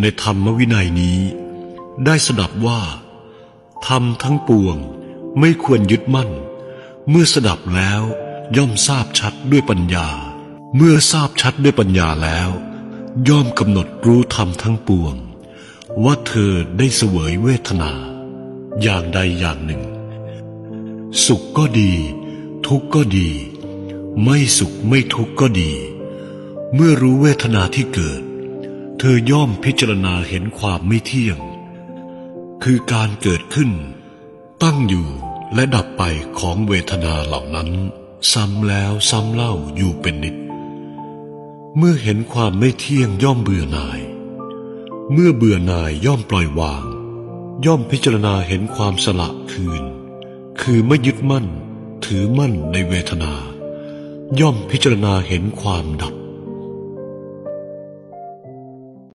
ในธรรมวินัยนี้ ได้สดับว่า ธรรมทั้งปวงไม่ควรยึดมั่น เมื่อสดับแล้วย่อมทราบชัดด้วยปัญญา เมื่อทราบชัดด้วยปัญญาแล้ว ย่อมกำหนดรู้ธรรมทั้งปวง ว่าเธอได้เสวยเวทนา อย่างใดอย่างหนึ่ง สุขก็ดี ทุกข์ก็ดี ไม่สุขไม่ทุกข์ก็ดี เมื่อรู้เวทนาที่เกิด เธอย่อมพิจารณาเห็นความไม่เที่ยง คือการเกิดขึ้น ตั้งอยู่และดับไปของเวทนาเหล่านั้น ซ้ำแล้วซ้ำเล่าอยู่เป็นนิด เมื่อเห็นความไม่เที่ยงย่อมเบื่อหน่าย เมื่อเบื่อหน่ายย่อมปล่อยวาง ย่อมพิจารณาเห็นความสละคืน คือไม่ยึดมั่น ถือมั่นในเวทนา ย่อมพิจารณาเห็นความดับ